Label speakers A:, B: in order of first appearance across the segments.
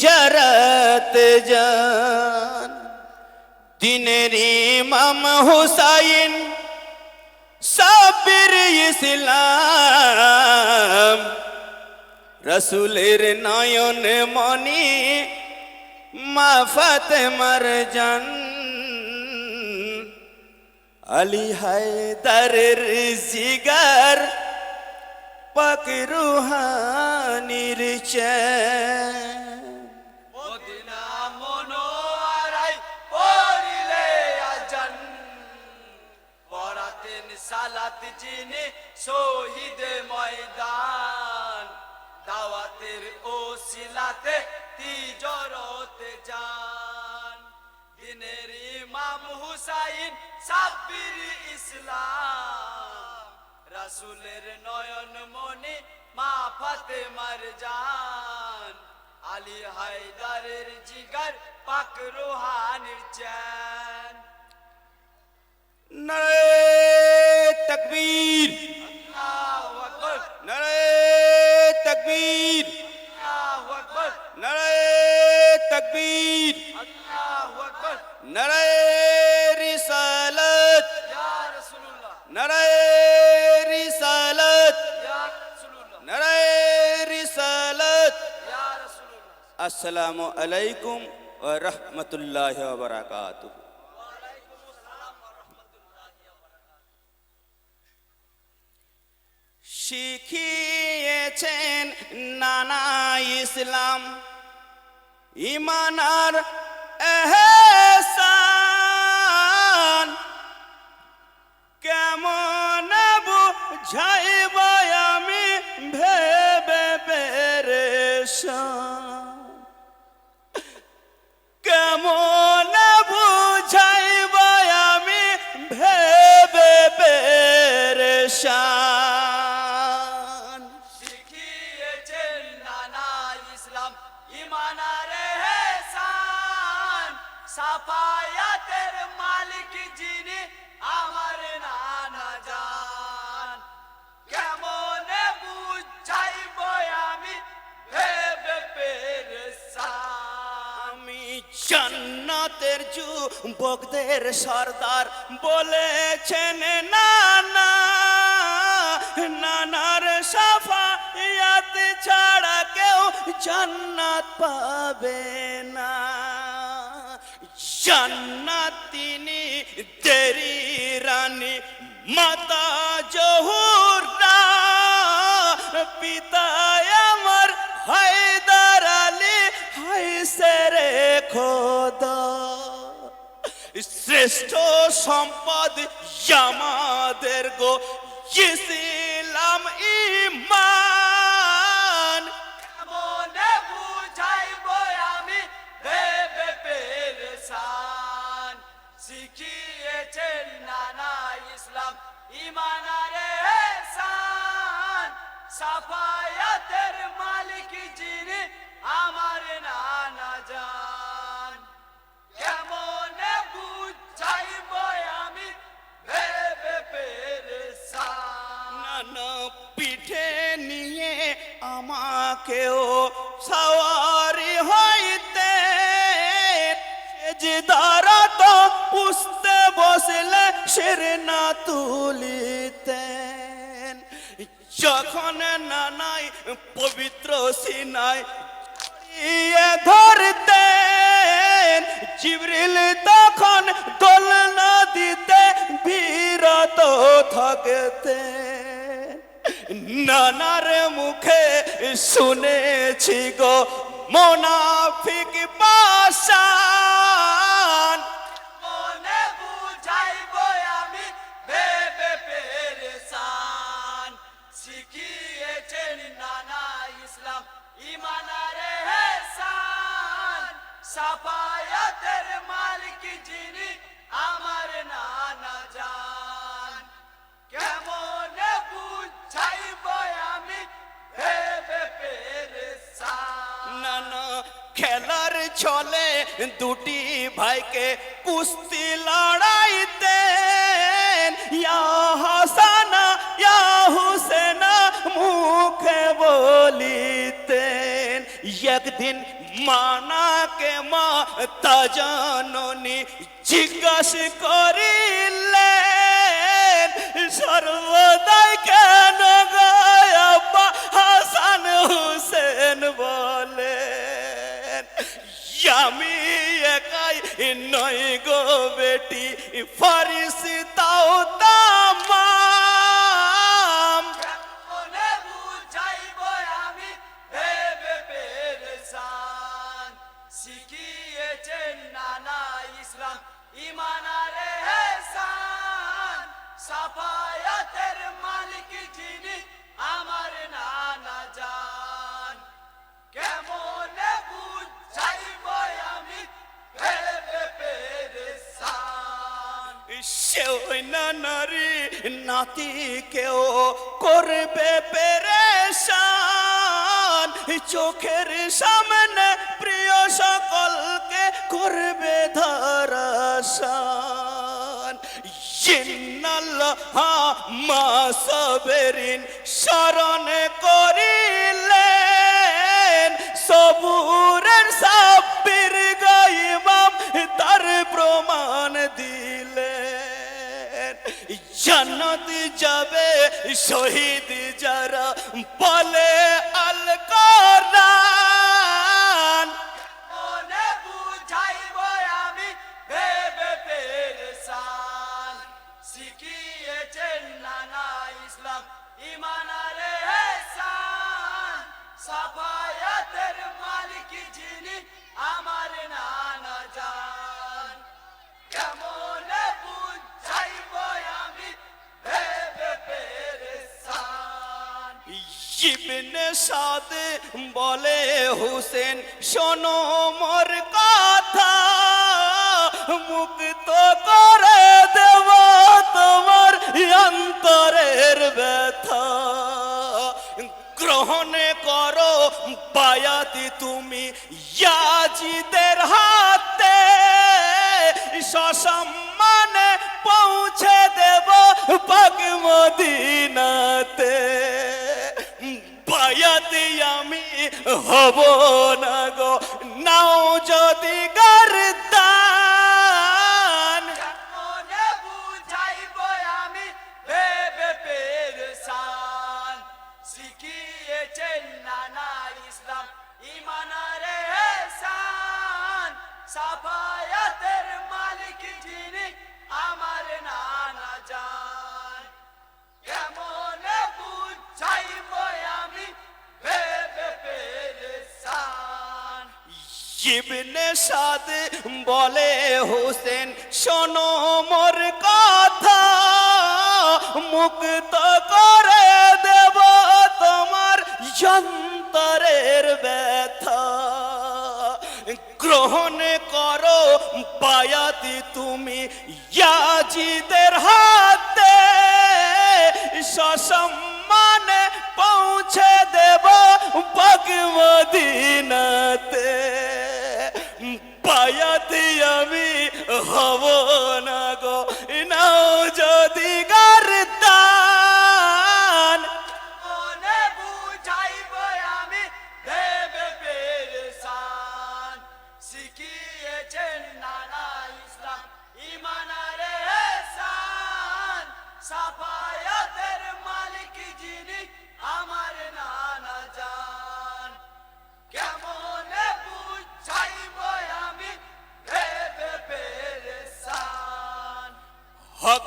A: হিজরত যান দিনের ইমাম হুসাইন সাবির ইসলাম রসুলের নয়ন মনি মা ফাতেমার জান আলী হায়দারের জিগার পাক রুহানির চ্যান
B: শহীদ ময়দান, দাওয়াতের ও সিলাতে তিজরতে যান। দিনের ইমাম হুসাইন, সাব্বির ইসলাম। রাসুলের নয়ন মনে মা ফাতেমার জান। আলী হায়দারের জিগার পাক রুহানির চ্যান।
A: নারে তকবীর।
B: আকবার
A: নারে তকবীর।
B: আল্লাহু আকবার।
A: নারে তকবীর।
B: আল্লাহু আকবার।
A: নারে রিসালাত।
B: ইয়া রাসূলুল্লাহ।
A: নারে রিসালাত।
B: ইয়া রাসূলুল্লাহ।
A: নারে রিসালাত। আসসালামু আলাইকুম ওয়া রাহমাতুল্লাহি ওয়া বারাকাতুহু। শিখিয়েছেন নানা ইসলাম। ইমানার এহসান কেমন বুঝাইব?
B: সাফায়াতের মালিক যিনি, আমার জান। আমি?
A: সর্দার বলেছেন, নানা, নানার সাফায়াত ছাড়া কেউ জান্নাত পাবে না জান্নাত তিনি দেরি রানী, মাতা জহুরা পিতা আমার হায়দার আলী হাইসেরে খোদা। শ্রেষ্ঠ সম্পদ আমাদের গো ইসলাম ইমান।
B: সাফায়াতের মালিক যিনি, আমার নানা জান। কেমনে বুঝাইব আমি, ভেবে
A: নানা পিঠে নিয়ে আমাকেও সওয়ারি হইতে যে দ্বারা তো পুষতে বসলে সের না তুলিতেন যখন নানাই পবিত্র সিনাই ধরতেন, জিবরিল তখন দোলনা দিতে বিরত থাকতেন। নানার মুখে শুনেছি গো, মোনাফিক পাশান ছলে দুটি ভাইকে কুস্তি লড়াইতেন। ইয়া হাসানা, ইয়া হুসেনা মুখে বলিতেন, একদিন মানাকে মা তা জাননি, জিজ্ঞাসা করিলেন, সর্বদাই নয় গো বেটি ফারিস তাও তামাম
B: শিখিয়েছেন নানা ইসলাম। সাফায়াতের মালিক
A: সে ওই না নারী, নাতি কেউ করবে পেরেশান। চোখের সামনে প্রিয় সকলকে করবে ধারাসান ইন্নাল্লাহ মা সবেরিন স্মরণে করিলেন সবুরের সাব্বির জান্নাত যাবে শহীদ যারা বলে আল ইবনে সাদ বলে, হুসেন, শোনো মোর কথা। মুক্ত করে দেব তোমার অন্তরের ব্যথা। গ্রহণ করো বায়াতি তুমি ইয়াজিদের হাতে। সসম্মানে পৌঁছে দেব পাক মদিনাতে। হব না গো। নাও যদি গরদান ইবনে সাদ বলে হোসেন, শোনো মোর কথা, মুক্ত করে দেব তোমার যন্তরের ব্যথা। গ্রহণ করো বায়াতি তুমি ইয়াজিদের হাতে, সসম্মানে পৌঁছে দেব পাক মদিনাতে বায়াতি আমি হব না।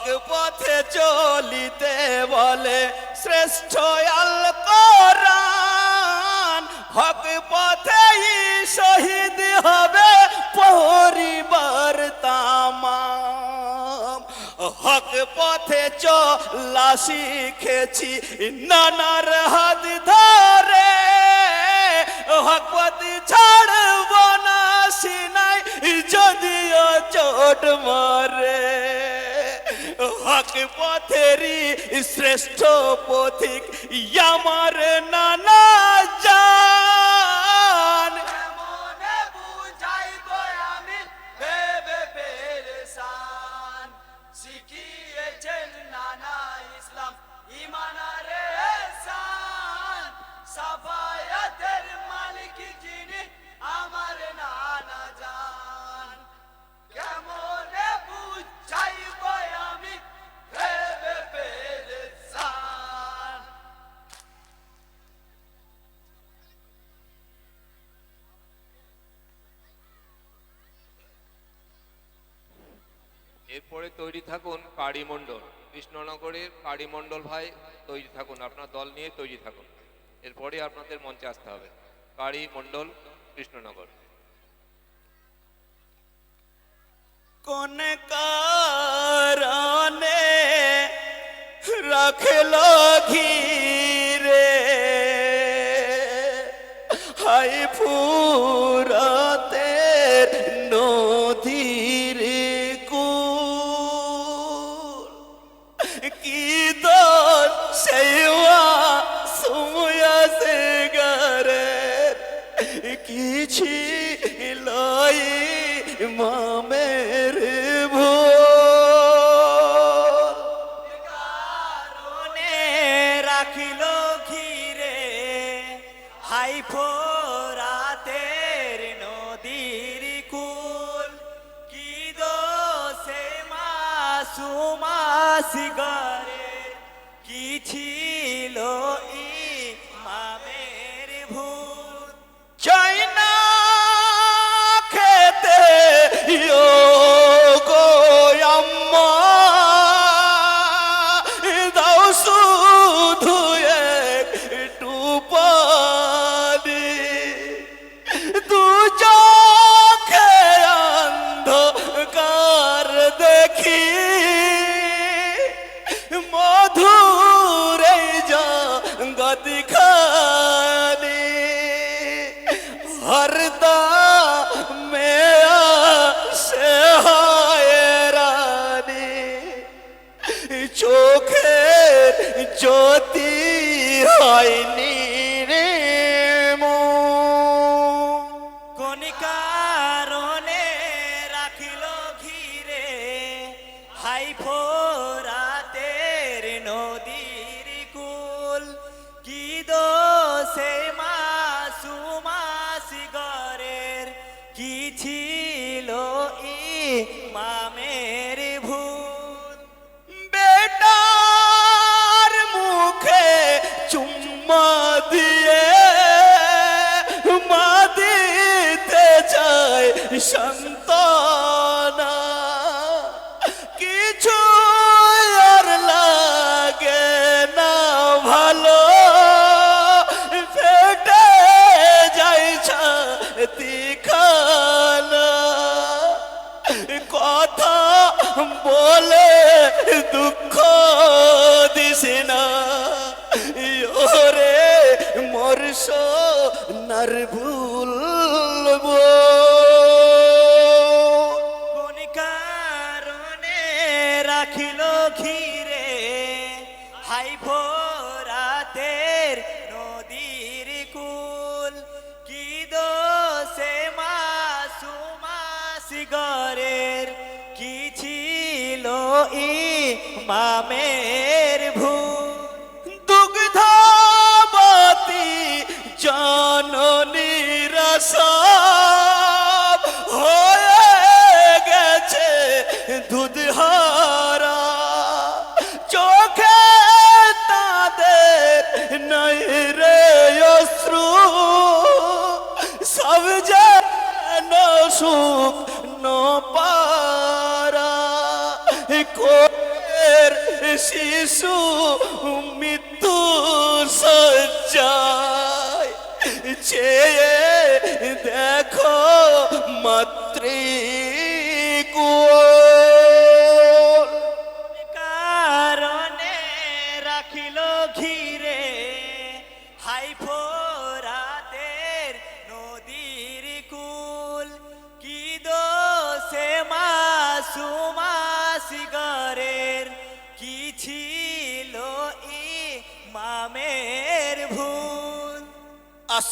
A: হক পথে চলিতে বলে, শ্রেষ্ঠ আল কোরআন হক শহীদ হবে পরিবার তামাম। হক পথে চলা শিখেছি নানার হাত ধরে। হক পথে ছাড়ব না সিনাই, যদিও চোট মারে। হক পথেরই শ্রেষ্ঠ পথিক আমার নানা
C: এরপরে তৈরি থাকুন কারিমণ্ডল কৃষ্ণনগরের কারিমণ্ডল ভাই তৈরি থাকুন, আপনার দল নিয়ে তৈরি থাকুন। এরপরে আপনাদের মঞ্চে আসতে হবে। কারিমণ্ডল কৃষ্ণনগর।
A: কোন রাখল ঘিরে, হাই পুরা মা তিখানা কথা বলে দুঃখ দিস না ওরে মরস নার ভুলবো পাবে শিশু মৃত্যু সজ্জায়। চেয়ে দেখো মাতৃ